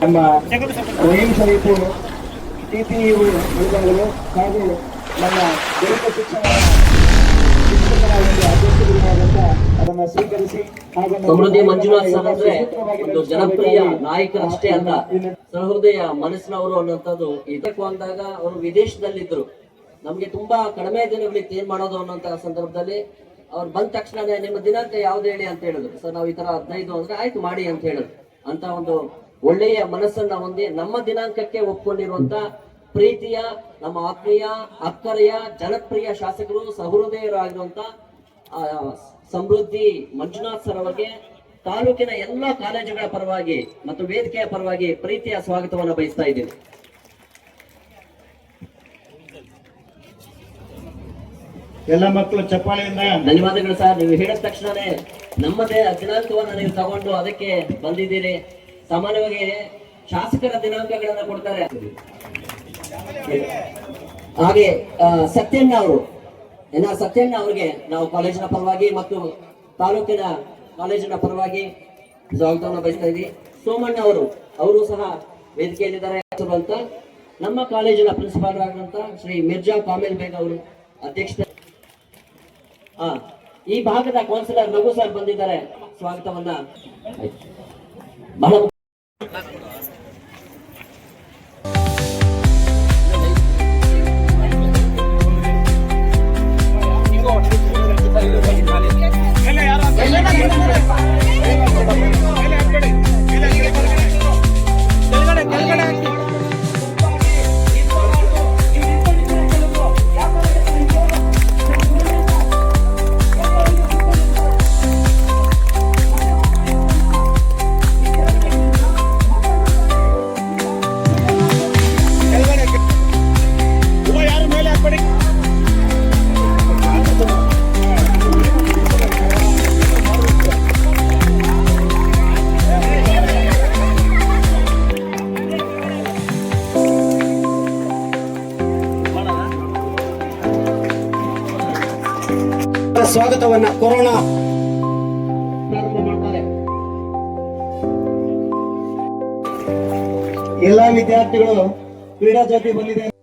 ನಮ್ಮ ಸ್ವಯಂ T P ವಿಭಾಗಗಳು ಹಾಗೂ ನಮ್ಮ ದಲಿತ ಶಿಕ್ಷಣ ಶಿಕ್ಷಕರ ಒಂದು ಅದನ್ನ ಸ್ವೀಕರಿಸಿ ಸಮೃದ್ಧಿ ಮಂಜುನಾಥ್ ಸರ್ ಅಂದ್ರೆ ಒಂದು ಜನಪ್ರಿಯ ನಾಯಕರಷ್ಟೇ ಅಲ್ಲ ಸಹೃದಯ ಮನಸ್ಸಿನವರು ಅನ್ನೋಂಥದ್ದು ಇದಕ್ಕೂ ಅಂದಾಗ ಅವರು ವಿದೇಶದಲ್ಲಿದ್ದರು. ನಮ್ಗೆ ತುಂಬಾ ಕಡಿಮೆ ದಿನಗಳಿಗೆ ಏನ್ ಮಾಡೋದು ಅನ್ನೋಂತಹ ಸಂದರ್ಭದಲ್ಲಿ ಅವ್ರು ಬಂದ ತಕ್ಷಣ ನಿಮ್ಮ ದಿನಾಂಕ ಯಾವ್ದು ಹೇಳಿ ಅಂತ ಹೇಳಿದ್ರು. ಸರ್ ನಾವು ಈ ತರ ಹದಿನೈದು ಅಂದ್ರೆ ಆಯ್ತು ಮಾಡಿ ಅಂತ ಹೇಳಿದ್ರು. ಅಂತ ಒಂದು ಒಳ್ಳೆಯ ಮನಸ್ಸನ್ನ ಹೊಂದಿ ನಮ್ಮ ದಿನಾಂಕಕ್ಕೆ ಒಪ್ಪಿಕೊಂಡಿರುವಂತ ಪ್ರೀತಿಯ ನಮ್ಮ ಆತ್ಮೀಯ ಅಕ್ಕರೆಯ ಜನಪ್ರಿಯ ಶಾಸಕರು ಸಹೃದಯರಾಗಿರುವಂತ ಆ, ಸಮೃದ್ಧಿ ಮಂಜುನಾಥ್ ಸರ್ ಅವರಿಗೆ ತಾಲೂಕಿನ ಎಲ್ಲಾ ಕಾಲೇಜುಗಳ ಪರವಾಗಿ ಮತ್ತು ವೇದಿಕೆಯ ಪರವಾಗಿ ಪ್ರೀತಿಯ ಸ್ವಾಗತವನ್ನು ಬಯಸ್ತಾ ಇದ್ದೀವಿ ಎಲ್ಲ ಮಕ್ಕಳು ಚಪ್ಪಾಳೆಯಿಂದ ಧನ್ಯವಾದಗಳು ಸರ್. ನೀವು ಹೇಳಿದ ತಕ್ಷಣನೇ ನಮ್ಮದೇ ದಿನಾಂಕವನ್ನು ನೀವು ತಗೊಂಡು ಅದಕ್ಕೆ ಬಂದಿದ್ದೀರಿ. ಸಾಮಾನ್ಯವಾಗಿ ಶಾಸಕರ ದಿನಾಂಕಗಳನ್ನ ಕೊಡ್ತಾರೆ. ಹಾಗೆ ಸತ್ಯಣ್ಣ ಅವರು ಏನ ಸತ್ಯಣ್ಣ ಅವರಿಗೆ ನಾವು ಕಾಲೇಜಿನ ಪರವಾಗಿ ಮತ್ತು ತಾಲೂಕಿನ ಕಾಲೇಜಿನ ಪರವಾಗಿ ಸ್ವಾಗತವನ್ನು ಬಯಸ್ತಾ ಇದ್ದೀವಿ. ಸೋಮಣ್ಣ ಅವರು ಅವರು ಸಹ ವೇದಿಕೆಯಲ್ಲಿದ್ದಾರೆ. ಅಂತ ನಮ್ಮ ಕಾಲೇಜಿನ ಪ್ರಿನ್ಸಿಪಾಲ್ ಆಗಿರುವಂತ ಶ್ರೀ ಮಿರ್ಜಾ ಕಾಮಿಲ್ ಬೇಗ್ ಅವರು ಅಧ್ಯಕ್ಷತೆ. ಹಾ ಈ ಭಾಗದ ಕೌನ್ಸಿಲರ್ ರಘು ಸರ್ ಬಂದಿದ್ದಾರೆ. ಸ್ವಾಗತವನ್ನ. ಬಹಳ ಸ್ವಾಗತವನ್ನ ಕೊರೋನಾ ಎಲ್ಲಾ ವಿದ್ಯಾರ್ಥಿಗಳು ಕ್ರೀಡಾ ಜೊತೆ ಬಂದಿದೆ.